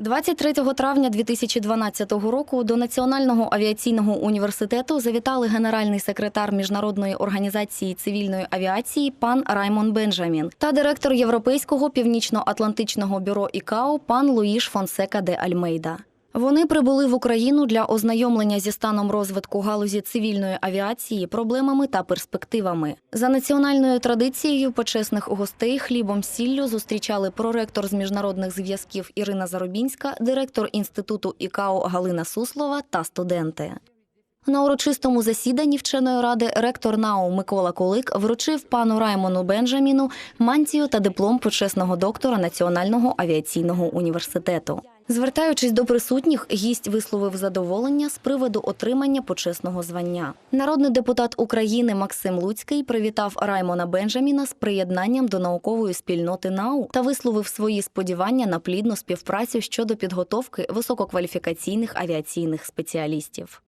23 травня 2012 року до Національного авіаційного університету завітали генеральний секретар міжнародної організації цивільної авіації пан Раймон Бенджамін та директор Європейського північно-атлантичного бюро ІКАО пан Луїш Фонсека де Альмейда. Вони прибули в Україну для ознайомлення зі станом розвитку галузі цивільної авіації, проблемами та перспективами. За національною традицією почесних гостей хлібом сіллю зустрічали проректор з міжнародних зв'язків Ірина Заробінська, директор інституту ІКАО Галина Суслова та студенти. На урочистому засіданні вченої ради ректор НАУ Микола Кулик вручив пану Раймону Бенджаміну мантію та диплом почесного доктора Національного авіаційного університету. Звертаючись до присутніх, гість висловив задоволення з приводу отримання почесного звання. Народний депутат України Максим Луцький привітав Раймона Бенджаміна з приєднанням до наукової спільноти НАУ та висловив свої сподівання на плідну співпрацю щодо підготовки висококваліфікаційних авіаційних спеціалістів.